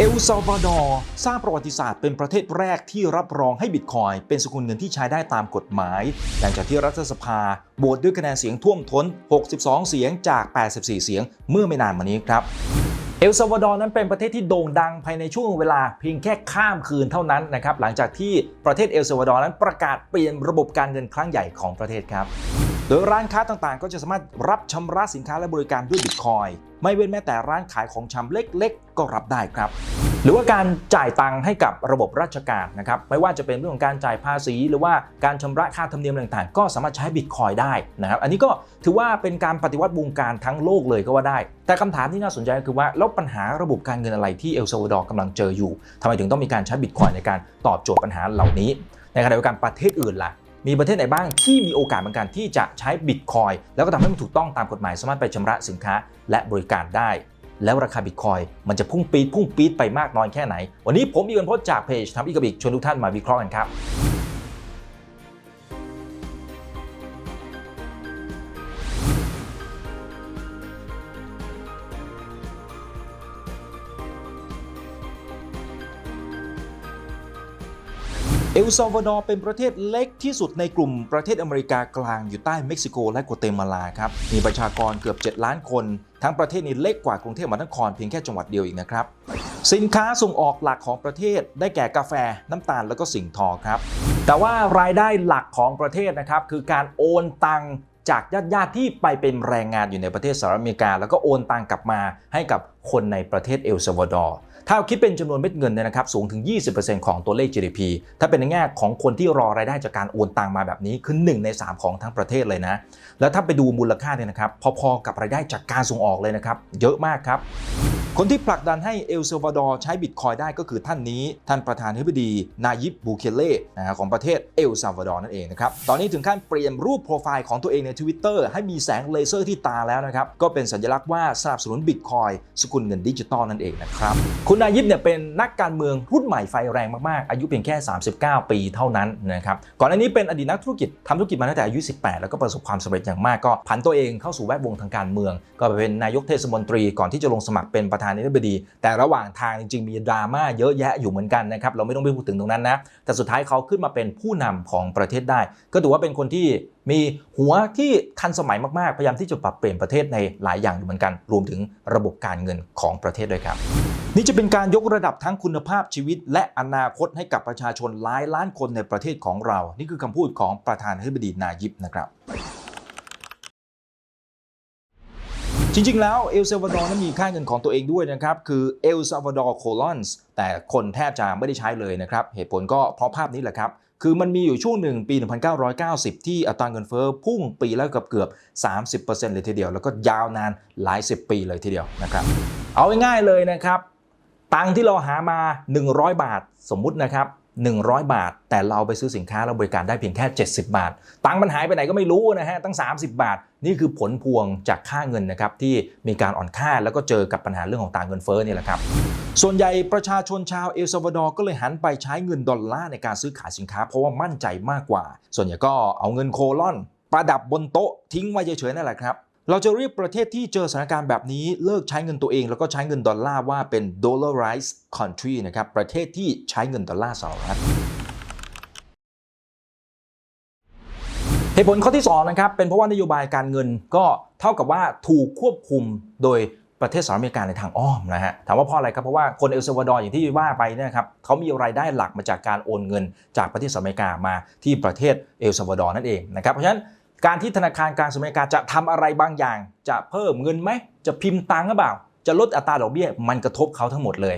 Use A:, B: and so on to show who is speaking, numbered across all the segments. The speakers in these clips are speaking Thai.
A: เอลซัลวาดอร์สร้างประวัติศาสตร์เป็นประเทศแรกที่รับรองให้บิตคอยเป็นสกุลเงินที่ใช้ได้ตามกฎหมาย หลังจากที่รัฐสภาโหวตด้วยคะแนนเสียงท่วมท้น 62 เสียงจาก 84 เสียงเมื่อไม่นานมานี้ครับเอลซัลวาดอร์นั้นเป็นประเทศที่โด่งดังภายในช่วงเวลาเพียงแค่ข้ามคืนเท่านั้นนะครับหลังจากที่ประเทศเอลซัลวาดอร์นั้นประกาศเปลี่ยนระบบการเงินครั้งใหญ่ของประเทศครับโดยร้านค้าต่างๆ ก็จะสามารถรับชำระสินค้าและบริการด้วยบิตคอย ไม่เว้นแม้แต่ร้านขายของชำเล็กๆ ก็รับได้ครับหรือว่าการจ่ายตังค์ให้กับระบบราชการนะครับไม่ว่าจะเป็นเรื่องของการจ่ายภาษี หรือว่าการชำระค่าธรรมเนียมต่างๆ ก็สามารถใช้บิตคอยได้นะครับอันนี้ก็ถือว่าเป็นการปฏิวัติวงการทั้งโลกเลยก็ว่าได้ แต่คำถามที่น่าสนใจก็คือว่าแล้วปัญหาระบบการเงินอะไรที่เอลซาวาดอร์กำลังเจออยู่ทำไมถึงต้องมีการใช้บิตคอยในการตอบโจทย์ปัญหาเหล่านี้ ในขณะเดียวกันประเทศอื่นล่ะ มีประเทศไหนบ้างที่มีโอกาสเหมือนกันที่จะใช้บิตคอยแล้วก็ทำให้มันถูกต้องตามกฎหมายสามารถไปชำระสินค้าและบริการได้ แล้วราคาบิตคอยมันจะพุ่งปีดพุ่งปีดไปมากน้อยแค่ไหน วันนี้ผมมีกันพจน์จากเพจทำอีกกับอีกชวนทุกท่านมาวิเคราะห์กันครับ ลซัลวาดอร์เป็นประเทศเล็กที่สุดในกลุ่มประเทศอเมริกากลางอยู่ใต้เม็กซิโกและกัวเตมาลาครับมีประชากรเกือบ 7 ล้านคน ทั้งประเทศนี้เล็กกว่ากรุงเทพมหานครเพียงแค่จังหวัดเดียวอีกนะครับ สินค้าส่งออกหลักของประเทศได้แก่กาแฟน้ำตาลแล้วก็สิ่งทอครับ แต่ว่ารายได้หลักของประเทศนะครับคือการโอนตังจากญาติญาติที่ไปเป็นแรงงานอยู่ในประเทศสหรัฐอเมริกา แล้วก็โอนตังกลับมาให้กับคนในประเทศเอลซัลวาดอร์ ถ้าคิดเป็นจำนวนเม็ดเงินเนี่ยนะครับสูงถึง 20%ของตัวเลข GDP ถ้าเป็นในแง่ของคนที่รอรายได้จากการโอนตังมาแบบนี้คือ1ใน 3 ของทั้งประเทศเลยนะ แล้วถ้าไปดูมูลค่าเนี่ยนะครับพอๆกับรายได้จากการส่งออกเลยนะครับเยอะมากครับคนที่ผลักดันให้เอลซัลวาดอร์ใช้บิตคอยได้ก็คือท่านนี้ ท่านประธานาธิบดี นายิบบูเคเล่นะฮะของประเทศเอลซัลวาดอร์นั่นเองนะครับ ตอนนี้ถึงขั้นเปลี่ยนรูปโปรไฟล์ของตัวเองใน Twitter ให้มีแสงเลเซอร์ที่ตาแล้วนะครับ ก็เป็นสัญลักษณ์ว่าสนับสนุนบิตคอยสกุลเงินดิจิตอลนั่นเองนะครับ คุณนายิบเนี่ยเป็นนักการเมืองรุ่นใหม่ไฟแรงมากๆ อายุเพียงแค่ 39 ปีเท่านั้นนะครับ ก่อนหน้านี้เป็นอดีตนักธุรกิจทำธุรกิจมาตั้งแต่อายุ 18 แล้วก็ประสบความสำเร็จอย่างมากก็ผันตัวเองเข้าสู่แวดวงทางการเมือง ก็ไปเป็นนายกเทศมนตรีก่อนที่จะลงสมัครเป็นประธานาธิบดี แต่ระหว่างทางจริงๆมีดราม่าเยอะแยะอยู่เหมือนกันนะครับเราไม่ต้องไปพูดถึงตรงนั้นนะแต่สุดท้ายเขาขึ้นมาเป็นผู้นำของประเทศได้ ก็ถือว่าเป็นคนที่ มีหัวที่ทันสมัยมากๆ พยายามที่จะปรับเปลี่ยนประเทศในหลายอย่างอยู่เหมือนกัน รวมถึงระบบการเงินของประเทศด้วยครับ นี่จะเป็นการยกระดับทั้งคุณภาพชีวิต และอนาคตให้กับประชาชนหลายล้านคนในประเทศของเรา นี่คือคำพูดของประธานาธิบดีนายิบนะครับจริง ๆ แล้วเอลซัลวาดอร์นั้นมีค่าเงินของตัวเองด้วยนะครับ คือเอลซัลวาดอร์โคลอนส์แต่คนแทบจะไม่ได้ใช้เลยนะครับ เหตุผลก็เพราะภาพนี้แหละครับ คือมันมีอยู่ช่วงหนึ่งปี 1990 ที่อัตราเงินเฟ้อพุ่งปีแล้วกือบเกือบ 30%เลยทีเดียว แล้วก็ยาวนานหลาย 10 ปีเลยทีเดียวนะครับ เอาง่ายๆเลยนะครับ ตังที่เราหามา 100 บาทสมมุตินะครับ 100 บาท แต่เราไปซื้อสินค้าและบริการได้เพียงแค่ 70 บาท ตังมันหายไปไหนก็ไม่รู้นะฮะ ตั้ง 30 บาท นี่คือผลพวงจากค่าเงินนะครับที่มีการอ่อนค่าแล้วก็เจอกับปัญหาเรื่องของต่างเงินเฟ้อนี่แหละครับ ส่วนใหญ่ประชาชนชาวเอลซัลวาดอร์ก็เลยหันไปใช้เงินดอลลาร์ในการซื้อขายสินค้า เพราะว่ามั่นใจมากกว่า ส่วนใหญ่ก็เอาเงินโคลอน ประดับบนโต๊ะทิ้งไว้เฉยๆนั่นแหละครับ เราจะเรียกประเทศที่เจอสถานการณ์แบบนี้เลิกใช้เงินตัวเอง แล้วก็ใช้เงินดอลลาร์ว่าเป็น dollarized country นะครับประเทศที่ใช้เงินดอลลาร์สหรัฐเหตุผลข้อที่2นะครับเป็นเพราะว่านโยบายการเงินก็เท่ากับว่าถูกควบคุมโดย ประเทศสหรัฐอเมริกาในทางอ้อมนะฮะถามว่าเพราะอะไรครับเพราะว่าคนเอลซัวาดอร์อย่างที่ว่าไปนะครับเขามีรายได้หลักมาจากการโอนเงิน จากประเทศสหรัฐอเมริกามาที่ประเทศเอลซัวาดอร์นั่นเองนะครับเพราะฉะนั้นการที่ธนาคารกลางสหรัฐอเมริกาจะทำอะไรบางอย่าง จะเพิ่มเงินไหมจะพิมพ์ตังค์หรือเปล่า จะลดอัตราดอกเบี้ยมันกระทบเขาทั้งหมดเลย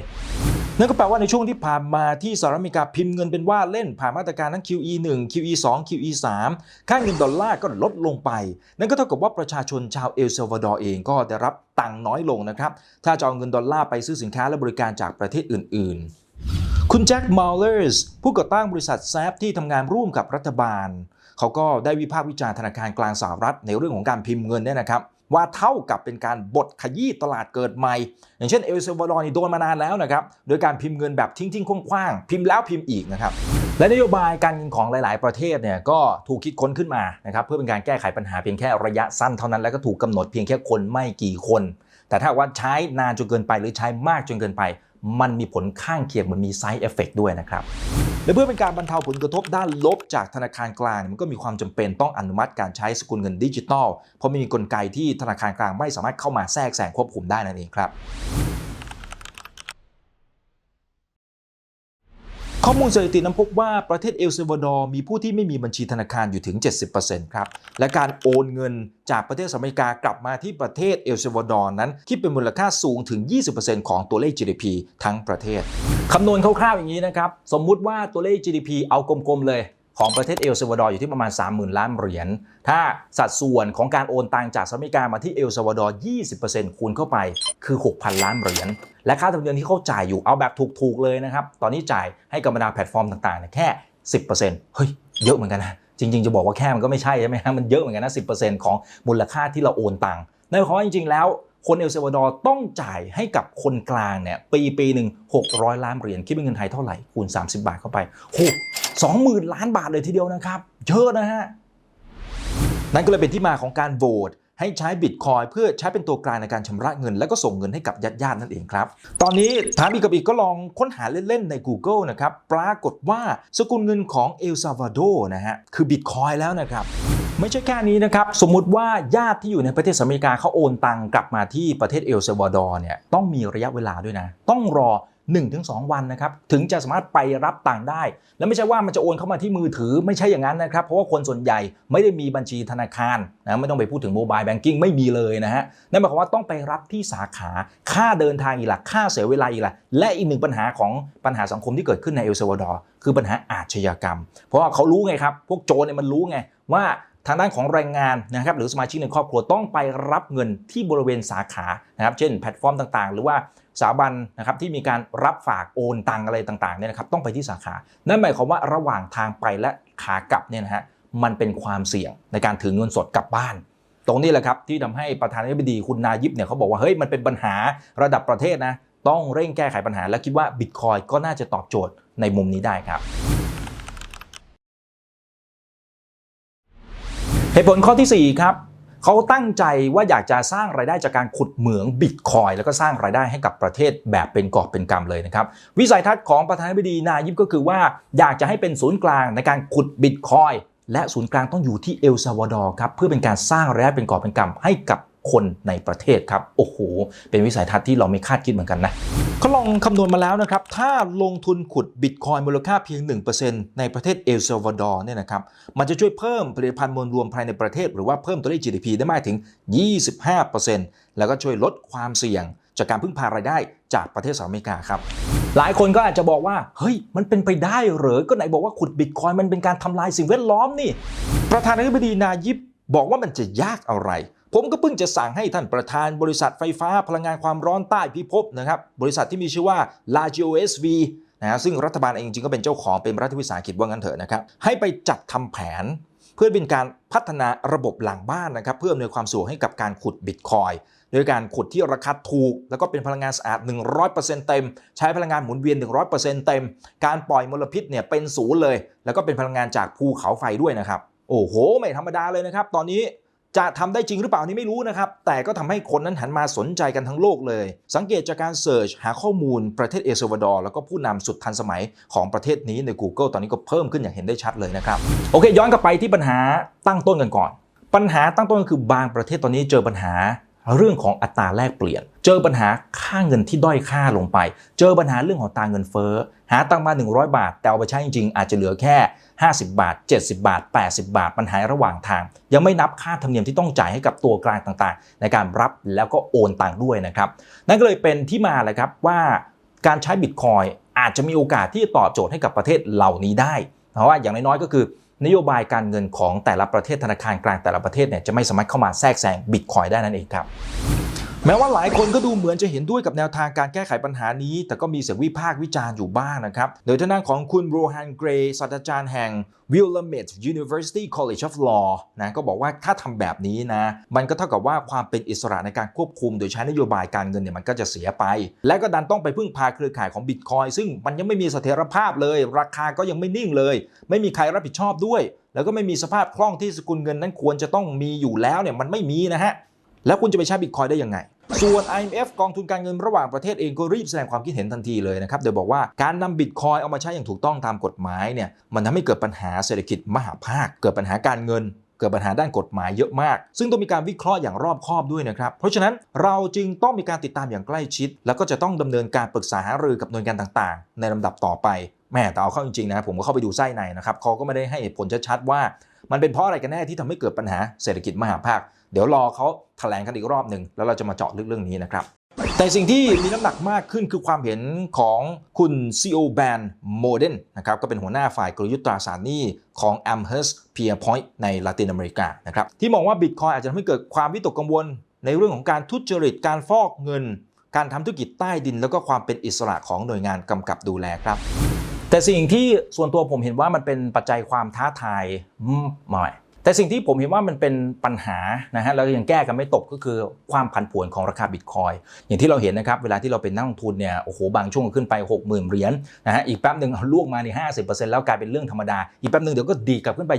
A: นั่นก็แปลว่าในช่วงที่ผ่านมาที่สหรัฐอเมริกาพิมพ์เงินเป็นว่าเล่นผ่านมาตรการทั้ง QE 1 QE 2 QE 3ค่าเงินดอลลาร์ก็ลดลงไป นั่นก็เท่ากับว่าประชาชนชาวเอลซัลวาดอร์เองก็ได้รับตังค์น้อยลงนะครับ ถ้าจะเอาเงินดอลลาร์ไปซื้อสินค้าและบริการจากประเทศอื่น ๆ คุณแจ็คมาลเลอร์สผู้ก่อตั้งบริษัทแซฟที่ทำงานร่วมกับรัฐบาล เขาก็ได้วิพากษ์วิจารณ์ธนาคารกลางสหรัฐในเรื่องของการพิมพ์เงินเนี่ยนะครับ ว่าเท่ากับเป็นการบดขยี้ตลาดเกิดใหม่ อย่างเช่นเอลซัลวาดอร์นี่โดนมานานแล้วนะครับโดยการพิมพ์เงินแบบทิ้งๆคว้างๆพิมพ์แล้วพิมพ์อีกนะครับและนโยบายการเงินของหลาย ๆ ประเทศเนี่ยก็ถูกคิดค้นขึ้นมานะครับเพื่อเป็นการแก้ไขปัญหาเพียงแค่ระยะสั้นเท่านั้นแล้วก็ถูกกำหนดเพียงแค่คนไม่กี่คน แต่ถ้าว่าใช้นานจนเกินไปหรือใช้มากจนเกินไป มันมีผลข้างเคียงมันมีไซด์เอฟเฟกด้วยนะครับและเพื่อเป็นการบรรเทาผลกระทบด้านลบจากธนาคารกลางมันก็มีความจำเป็นต้องอนุมัติการใช้สกุลเงินดิจิทัลเพราะมีกลไกที่ธนาคารกลางไม่สามารถเข้ามาแทรกแซงควบคุมได้นั่นเองครับ ข้อมูลสถิตินั้นพบว่าประเทศเอลซัลวาดอร์มีผู้ที่ไม่มีบัญชีธนาคารอยู่ถึง 70%ครับ และการโอนเงินจากประเทศสหรัฐอเมริกากลับมาที่ประเทศเอลซัลวาดอร์นั้นคิดเป็นมูลค่าสูงถึง 20%ของตัวเลข GDP ทั้งประเทศ คำนวณคร่าวๆอย่างนี้นะครับ สมมุติว่าตัวเลข GDP เอากลมๆเลย ของประเทศเอลซัวาดอร์อยู่ที่ประมาณ 30,000 ล้านเหรียญ ถ้าสัดส่วนของการโอนตังจากสหรัฐอเมริกามาที่เอลซัวาดอร์ 20%คูณเข้าไปคือ 6,000 ล้านเหรียญ และค่าธรรมเนียมที่เขาจ่ายอยู่เอาแบบถูกๆเลยนะครับ ตอนนี้จ่ายให้กับบรรดาแพลตฟอร์มต่างๆเนี่ยแค่ 10%เฮ้ย เยอะเหมือนกันนะ จริง ๆ จะบอกว่าแค่มันก็ไม่ใช่ใช่ไหมฮะ มันเยอะเหมือนกันนะ 10%ของมูลค่าที่เราโอนตังค์นั่นหมายความว่าจริงๆ แล้วคนเอลซัวาดอร์ต้องจ่ายให้กับคนกลางเนี่ยปีปีหนึ่ง600 ล้านเหรียญคิดเป็นเงินไทยเท่าไหร่คูณ 30 บาทเข้าไปโห สองหมื่นล้านบาทเลยทีเดียวนะครับเยอะนะฮะนั่นก็เลยเป็นที่มาของการโหวตให้ใช้บิตคอยเพื่อใช้เป็นตัวกลางในการชำระเงิน แล้วก็ส่งเงินให้กับญาติญาตินั่นเองครับ ตอนนี้ถามอีกกับอีกก็ลองค้นหาเล่น ๆ ใน Google นะครับ ปรากฏว่าสกุลเงินของเอลซาวาโดนะฮะ คือบิตคอยแล้วนะครับ ไม่ใช่แค่นี้นะครับ สมมุติว่าญาติที่อยู่ในประเทศสหรัฐอเมริกาเขาโอนตังกลับมาที่ประเทศเอลซาวาดอร์เนี่ยต้องมีระยะเวลาด้วยนะ ต้องรอ 1-2 วันนะครับถึงจะสามารถไปรับตังค์ได้ แล้วไม่ใช่ว่ามันจะโอนเข้ามาที่มือถือไม่ใช่อย่างนั้นนะครับ เพราะว่าคนส่วนใหญ่ไม่ได้มีบัญชีธนาคารนะไม่ต้องไปพูดถึงโมบายแบงกิ้งไม่มีเลยนะฮะนั่นหมายความว่าต้องไปรับที่สาขาค่าเดินทางอีกละค่าเสียเวลาอีกละและอีกหนึ่งปัญหาของปัญหาสังคมที่เกิดขึ้นในเอลซาวาดอร์คือปัญหาอาชญากรรม เพราะว่าเขารู้ไงครับพวกโจรเนี่ยมันรู้ไงว่าทางด้านของแรงงานนะครับหรือสมาชิกในครอบครัวต้องไปรับเงินที่บริเวณสาขานะครับเช่นแพลตฟอร์มต่างๆ หรือว่า สถาบันนะครับที่มีการรับฝากโอนตังอะไรต่างๆเนี่ยนะครับต้องไปที่สาขา นั่นหมายความว่าระหว่างทางไปและขากลับเนี่ยนะฮะมันเป็นความเสี่ยงในการถือเงินสดกลับบ้าน ตรงนี้แหละครับที่ทำให้ประธานาธิบดีคุณนายิบเนี่ยเขาบอกว่าเฮ้ยมันเป็นปัญหาระดับประเทศนะต้องเร่งแก้ไขปัญหา และคิดว่าบิตคอยก็น่าจะตอบโจทย์ในมุมนี้ได้ครับเหตุผลข้อที่4ครับ เขาตั้งใจว่าอยากจะสร้างรายได้จากการขุดเหมืองบิตคอยแล้วก็สร้างรายได้ให้กับประเทศแบบเป็นกอบเป็นกำเลยนะครับ วิสัยทัศน์ของประธานาธิบดีนายิบก็คือว่าอยากจะให้เป็นศูนย์กลางในการขุดบิตคอยและศูนย์กลางต้องอยู่ที่เอลซาวาดอร์ครับเพื่อเป็นการสร้างรายได้เป็นกอบเป็นกำให้กับ คนในประเทศครับโอ้โห เป็นวิสัยทัศน์ที่เราไม่คาดคิดเหมือนกันนะเขาลองคำนวณมาแล้วนะครับ ถ้าลงทุนขุดบิตคอยมูลค่าเพียง 1%ในประเทศเอลซาวาดอร์เนี่ยนะครับมันจะช่วยเพิ่มผลิตภัณฑ์มวลรวมภายในประเทศ หรือว่าเพิ่มตัวเลข GDP ได้มากถึง 25%แล้วก็ช่วยลดความเสี่ยง จากการพึ่งพารายได้จากประเทศสหรัฐอเมริกาครับหลายคนก็อาจจะบอกว่า เฮ้ย มันเป็นไปได้เหรอ ก็ไหนบอกว่าขุดบิตคอยมันเป็นการทำลายสิ่งแวดล้อมนี่ ประธานาธิบดีนายิบบอกว่ามันจะยากอะไร ผมก็เพิ่งจะสั่งให้ท่านประธานบริษัทไฟฟ้าพลังงานความร้อนใต้พิภพนะครับบริษัทที่มีชื่อว่า LAGOSV นะซึ่งรัฐบาลเองจริงๆก็เป็นเจ้าของเป็นรัฐวิสาหกิจว่างั้นเถอะนะครับให้ไปจัดทำแผน เพื่อเป็นการพัฒนาระบบหลังบ้านนะครับเพื่ออำนวยความสะดวกให้กับการขุดบิตคอยโดยการขุดที่ราคาถูก แล้วก็เป็นพลังงานสะอาด 100%เต็ม ใช้พลังงานหมุนเวียน 100%เต็ม การปล่อยมลพิษเนี่ยเป็นศูนย์เลย แล้วก็เป็นพลังงานจากภูเขาไฟด้วยนะครับ โอ้โห ไม่ธรรมดาเลยนะครับ ตอนนี้ จะทำได้จริงหรือเปล่านี่ไม่รู้นะครับ แต่ก็ทำให้คนนั้นหันมาสนใจกันทั้งโลกเลย สังเกตจากการเสิร์ชหาข้อมูลประเทศเอลซวาดอร์แล้วก็ผู้นำสุดทันสมัยของประเทศนี้ใน Google ตอนนี้ก็เพิ่มขึ้นอย่างเห็นได้ชัดเลยนะครับ โอเค ย้อนกลับไปที่ปัญหาตั้งต้นกันก่อน ปัญหาตั้งต้นก็คือบางประเทศตอนนี้เจอปัญหา เรื่องของอัตราแลกเปลี่ยน เจอปัญหาค่าเงินที่ด้อยค่าลงไป เจอปัญหาเรื่องของตาเงินเฟ้อ หาตังมา 100 บาท แต่เอาไปใช้จริงๆ อาจจะเหลือแค่ 50 บาท 70 บาท 80 บาทปัญหาระหว่างทาง ยังไม่นับค่าธรรมเนียมที่ต้องจ่ายให้กับตัวกลางต่างๆ ในการรับแล้วก็โอนตังด้วยนะครับ นั่นก็เลยเป็นที่มาเลยครับว่าการใช้บิตคอยอาจจะมีโอกาสที่จะตอบโจทย์ให้กับประเทศเหล่านี้ได้ เพราะว่าอย่างน้อยๆก็คือ นโยบายการเงินของแต่ละประเทศธนาคารกลางแต่ละประเทศเนี่ยจะไม่สามารถเข้ามาแทรกแซงบิตคอยได้นั่นเองครับ แม้ว่าหลายคนก็ดูเหมือนจะเห็นด้วยกับแนวทางการแก้ไขปัญหานี้ แต่ก็มีเสียงวิพากษ์วิจารณ์อยู่บ้างนะครับ โดยทางด้านของคุณโรฮันเกรย์ศาสตราจารย์แห่ง Willamette University College of Law นะก็บอกว่าถ้าทำแบบนี้นะ มันก็เท่ากับว่าความเป็นอิสระในการควบคุม โดยใช้นโยบายการเงินเนี่ยมันก็จะเสียไป และก็ดันต้องไปพึ่งพาเครือข่ายของบิตคอยซึ่งมันยังไม่มีเสถียรภาพเลย ราคาก็ยังไม่นิ่งเลย ไม่มีใครรับผิดชอบด้วย แล้วก็ไม่มีสภาพคล่องที่สกุลเงินนั้นควรจะต้องมีอยู่แล้วเนี่ยมันไม่มีนะฮะ แล้วคุณจะไปใช้บิตคอยได้ยังไง ส่วน IMF กองทุนการเงินระหว่างประเทศเองก็รีบแสดงความคิดเห็นทันทีเลยนะครับ โดยบอกว่าการนำบิตคอยเอามาใช้อย่างถูกต้องตามกฎหมายเนี่ยมันทำให้เกิดปัญหาเศรษฐกิจมหาภาค เกิดปัญหาการเงินเกิดปัญหาด้านกฎหมายเยอะมาก ซึ่งต้องมีการวิเคราะห์อย่างรอบคอบด้วยนะครับ เพราะฉะนั้นเราจึงต้องมีการติดตามอย่างใกล้ชิด แล้วก็จะต้องดำเนินการปรึกษาหารือกับหน่วยงานต่างๆ ในลำดับต่อไป แม่แต่เอาเข้าจริงๆนะผมก็เข้าไปดูไส้ในนะครับเขาก็ไม่ได้ให้ผลชัดๆว่า มันเป็นเพราะอะไรกันแน่ที่ทำให้เกิดปัญหาเศรษฐกิจมหาภาค เดี๋ยวรอเขาแถลงกันอีกรอบหนึ่งแล้วเราจะมาเจาะลึกเรื่องนี้นะครับแต่สิ่งที่มีน้ำหนักมากขึ้นคือความเห็นของคุณ CEO แบนโมเดนนะครับก็เป็นหัวหน้าฝ่ายกลยุทธ์ตราสารหนี้ของ Amherst Pierpoint ในลาตินอเมริกานะครับที่มองว่าบิตคอยอาจจะทำให้เกิดความวิตกกังวล ในเรื่องของการทุจริตการฟอกเงิน การทำธุรกิจใต้ดิน แล้วก็ความเป็นอิสระของหน่วยงานกำกับดูแลครับ แต่สิ่งที่ส่วนตัวผมเห็นว่ามันเป็นปัจจัยความท้าทายอืมหน่อย แต่สิ่งที่ผมเห็นว่ามันเป็นปัญหานะฮะแล้วยังแก้กันไม่ตกก็คือความผันผวนของราคาบิตคอยอย่างที่เราเห็นนะครับ เวลาที่เราเป็นนักลงทุนเนี่ยโอ้โหบางช่วงขึ้นไป 60,000 เหรียญนะฮะอีกแป๊บหนึ่งเอาล่วงมาในห้าสิบเปอร์เซ็นต์แล้วกลายเป็นเรื่องธรรมดา อีกแป๊บหนึ่งเดี๋ยวก็ดีกลับขึ้นไป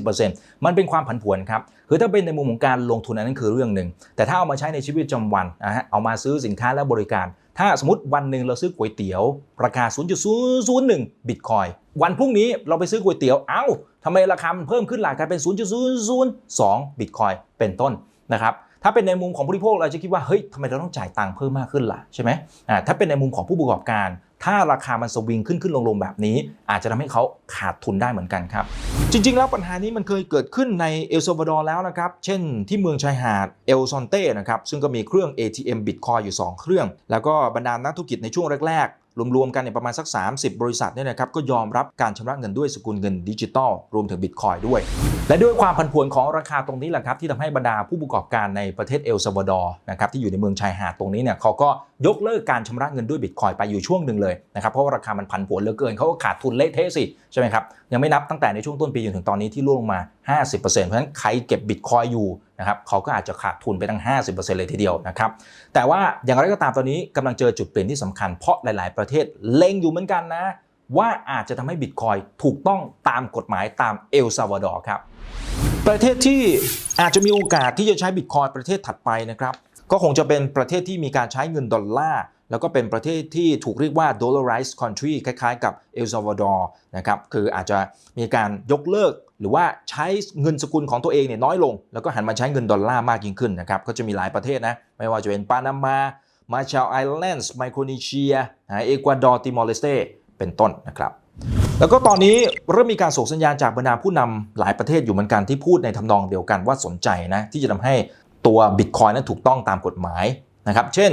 A: 20-30%มันเป็นความผันผวนครับคือถ้าเป็นในมุมของการลงทุนนั้นคือเรื่องหนึ่งแต่ถ้าเอามาใช้ในชีวิตประจำวันนะฮะเอามาซื้อสินค้าและบริการ ถ้าสมมติวันหนึ่งเราซื้อก๋วยเตี๋ยว ราคา 0.001บิตคอยวันพรุ่งนี้เราไปซื้อก๋วยเตี๋ยวเอ้า ทำไมราคามันเพิ่มขึ้นหล่ะกลายเป็น 0.002 บิตคอยเป็นต้นนะครับถ้าเป็นในมุมของผู้บริโภคเราจะคิดว่าเฮ้ยทำไมเราต้องจ่ายตังค์เพิ่มมากขึ้นล่ะใช่ไหมอ่าถ้าเป็นในมุมของผู้ประกอบการ ถ้าราคามันสวิงขึ้นขึ้นลงลงแบบนี้ อาจจะทำให้เขาขาดทุนได้เหมือนกันครับ จริง ๆ แล้วปัญหานี้มันเคยเกิดขึ้นในเอลซัลวาดอร์แล้วนะครับ เช่นที่เมืองชายหาดเอลซอนเต้นะครับซึ่งก็มีเครื่อง ATM Bitcoin อยู่ 2 เครื่อง แล้วก็บรรดานักธุรกิจในช่วงแรกๆ รวมๆกันเนี่ยประมาณสัก 30 บริษัทเนี่ยนะครับก็ยอมรับการชำระเงินด้วยสกุลเงินดิจิตอลรวมถึงบิตคอยด้วย และด้วยความผันผวนของราคาตรงนี้แหละครับที่ทำให้บรรดาผู้ประกอบการในประเทศเอลซัลวาดอร์นะครับที่อยู่ในเมืองชายหาดตรงนี้เนี่ยเขาก็ยกเลิกการชำระเงินด้วยบิตคอยไปอยู่ช่วงหนึ่งเลยนะครับเพราะว่าราคามันผันผวนเหลือเกินเขาก็ขาดทุนเละเทะสิใช่ไหมครับ ยังไม่นับตั้งแต่ในช่วงต้นปีจนถึงตอนนี้ที่ร่วงลงมา 50%เพราะฉะนั้นใครเก็บบิตคอยอยู่นะครับเขาก็อาจจะขาดทุนไปตั้ง 50%เลยทีเดียวนะครับ แต่ว่าอย่างไรก็ตามตอนนี้กำลังเจอจุดเปลี่ยนที่สำคัญเพราะหลาย ๆ ประเทศเล็งอยู่เหมือนกันนะ ว่าอาจจะทำให้บิตคอยถูกต้องตามกฎหมายตามเอลซาวาดอร์ครับ ประเทศที่อาจจะมีโอกาสที่จะใช้บิตคอยประเทศถัดไปนะครับก็คงจะเป็นประเทศที่มีการใช้เงินดอลลาร์ แล้วก็เป็นประเทศที่ถูกเรียกว่า dollarized country คล้ายๆ กับเอลซาวาดอร์นะครับ คืออาจจะมีการยกเลิกหรือว่าใช้เงินสกุลของตัวเองเนี่ยน้อยลง แล้วก็หันมาใช้เงินดอลลาร์มากยิ่งขึ้นนะครับ ก็จะมีหลายประเทศนะ ไม่ว่าจะเป็นปานามามาชาไอแลนด์ไมโครนีเชียเอกวาดอร์ติมอร์เลสเตเป็นต้นนะครับแล้วก็ตอนนี้เริ่มมีการส่งสัญญาณจากบรรดาผู้นำหลายประเทศอยู่เหมือนกันที่พูดในทำนองเดียวกันว่าสนใจนะที่จะทำให้ตัวบิตคอยนั้นถูกต้องตามกฎหมายนะครับ เช่น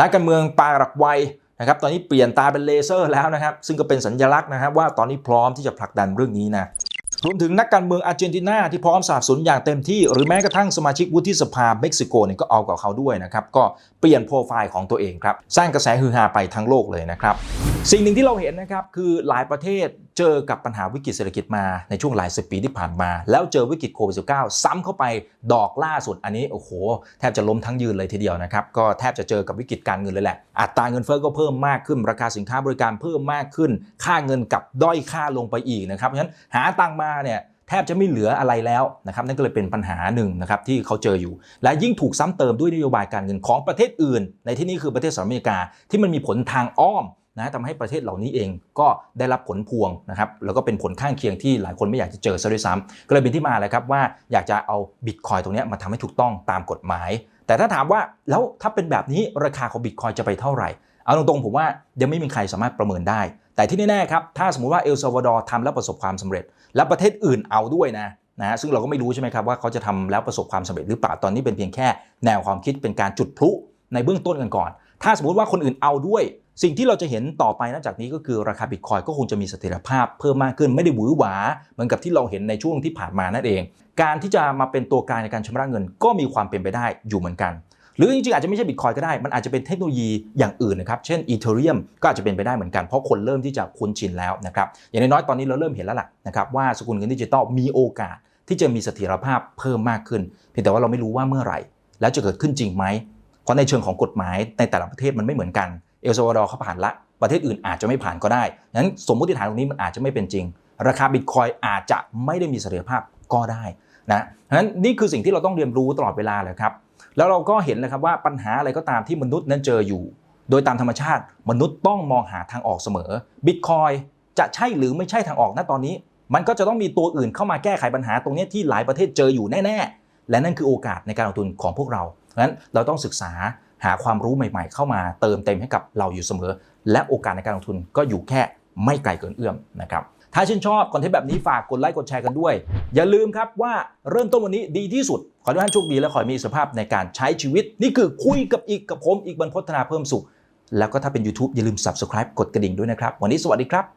A: นักการเมืองปารักวัยนะครับตอนนี้เปลี่ยนตาเป็นเลเซอร์แล้วนะครับซึ่งก็เป็นสัญลักษณ์นะครับว่าตอนนี้พร้อมที่จะผลักดันเรื่องนี้นะ รวมถึงนักการเมืองอาร์เจนตินาที่พร้อมสนับสนุนอย่างเต็มที่ หรือแม้กระทั่งสมาชิกวุฒิสภาเม็กซิโกเนี่ยก็เอากับเขาด้วยนะครับ ก็เปลี่ยนโปรไฟล์ของตัวเองครับ สร้างกระแสฮือฮาไปทั้งโลกเลยนะครับ สิ่งหนึ่งที่เราเห็นนะครับ คือหลายประเทศเจอกับปัญหาวิกฤตเศรษฐกิจมาในช่วงหลายสิบปีที่ผ่านมา แล้วเจอวิกฤตโควิด -19 ซ้ำเข้าไปดอกล่าสุดอันนี้โอ้โห แทบจะล้มทั้งยืนเลยทีเดียวนะครับ ก็แทบจะเจอกับวิกฤตการเงินเลยแหละ อัตราเงินเฟ้อก็เพิ่มมากขึ้น ราคาสินค้าบริการเพิ่มมากขึ้น ค่าเงินกับด้อยค่าลงไปอีกนะครับเพราะฉะนั้นหาตังค์มาเนี่ยแทบจะไม่เหลืออะไรแล้วนะครับนั่นก็เลยเป็นปัญหาหนึ่งนะครับที่เขาเจออยู่ และยิ่งถูกซ้ำเติมด้วยนโยบายการเงินของประเทศอื่น ในที่นี้คือประเทศสหรัฐอเมริกาที่มันมีผลทางอ้อมนะทำให้ประเทศเหล่านี้เองก็ได้รับผลพวงนะครับแล้วก็เป็นผลข้างเคียงที่หลายคนไม่อยากจะเจอซะด้วยซ้ำก็เลยเป็นที่มาเลยครับว่าอยากจะเอาบิตคอยตรงนี้มาทำให้ถูกต้องตามกฎหมาย แต่ถ้าถามว่าแล้วถ้าเป็นแบบนี้ราคาของบิตคอยจะไปเท่าไหร่เอาตรงๆผมว่ายังไม่มีใครสามารถประเมินได้ แต่ที่แน่ๆครับถ้าสมมุติว่าเอลซาวาดอร์ทำแล้วประสบความสำเร็จ และประเทศอื่นเอาด้วยนะนะซึ่งเราก็ไม่รู้ใช่ไหมครับว่าเขาจะทำแล้วประสบความสำเร็จหรือเปล่าตอนนี้เป็นเพียงแค่แนวความคิดเป็นการจุดพลุในเบื้องต้นกันก่อน ถ้าสมมติว่าคนอื่นเอาด้วย สิ่งที่เราจะเห็นต่อไปนอกจากนี้ก็คือราคาบิตคอยก็คงจะมีเสถียรภาพเพิ่มมากขึ้นไม่ได้หวือหวา เหมือนกับที่เราเห็นในช่วงที่ผ่านมานั่นเอง การที่จะมาเป็นตัวกลางในการชำระเงิน ก็มีความเป็นไปได้อยู่เหมือนกัน หรือจริงๆอาจจะไม่ใช่บิตคอยก็ได้ มันอาจจะเป็นเทคโนโลยีอย่างอื่นนะครับ เช่นอีเทเรียมก็อาจจะเป็นไปได้เหมือนกัน เพราะคนเริ่มที่จะคุ้นชินแล้วนะครับ อย่างน้อยๆตอนนี้เราเริ่มเห็นแล้วล่ะนะครับว่าสกุลเงินดิจิตอลมีโอกาสที่จะมีเสถียรภาพเพิ่มมากขึ้น เพียงแต่ว่าเราไม่รู้ว่าเมื่อไหร่ แล้วจะเกิดขึ้นจริงไหม เพราะในเชิงของกฎหมายในแต่ละประเทศมันไม่เหมือนกัน เอลซาวาดอร์เขาผ่านละ ประเทศอื่นอาจจะไม่ผ่านก็ได้งั้นสมมติฐานตรงนี้มันอาจจะไม่เป็นจริง ราคาบิตคอยอาจจะไม่ได้มีเสถียรภาพก็ได้นะงั้นนี่คือสิ่งที่เราต้องเรียนรู้ตลอดเวลาเลยครับ แล้วเราก็เห็นนะครับว่าปัญหาอะไรก็ตามที่มนุษย์นั้นเจออยู่ โดยตามธรรมชาติ มนุษย์ต้องมองหาทางออกเสมอบิตคอยจะใช่หรือไม่ใช่ทางออกณตอนนี้ มันก็จะต้องมีตัวอื่นเข้ามาแก้ไขปัญหาตรงนี้ที่หลายประเทศเจออยู่แน่ ๆ และนั่นคือโอกาสในการลงทุนของพวกเราเพราะฉะนั้นเราต้องศึกษาหาความรู้ใหม่ ๆ เข้ามาเติมเต็มให้กับเราอยู่เสมอ และโอกาสในการลงทุนก็อยู่แค่ไม่ไกลเกินเอื้อมนะครับ ถ้าชื่นชอบคอนเทนต์แบบนี้ฝากกดไลค์กดแชร์กันด้วย อย่าลืมครับว่าเริ่มต้นวันนี้ดีที่สุด ขอให้ทุกท่านโชคดีและขอให้มีสุขภาพในการใช้ชีวิต นี่คือคุยกับอีกกับผมอีกบรรพฒนาเพิ่มสุข แล้วก็ถ้าเป็น YouTube อย่าลืม Subscribe กดกระดิ่งด้วยนะครับ วันนี้สวัสดีครับ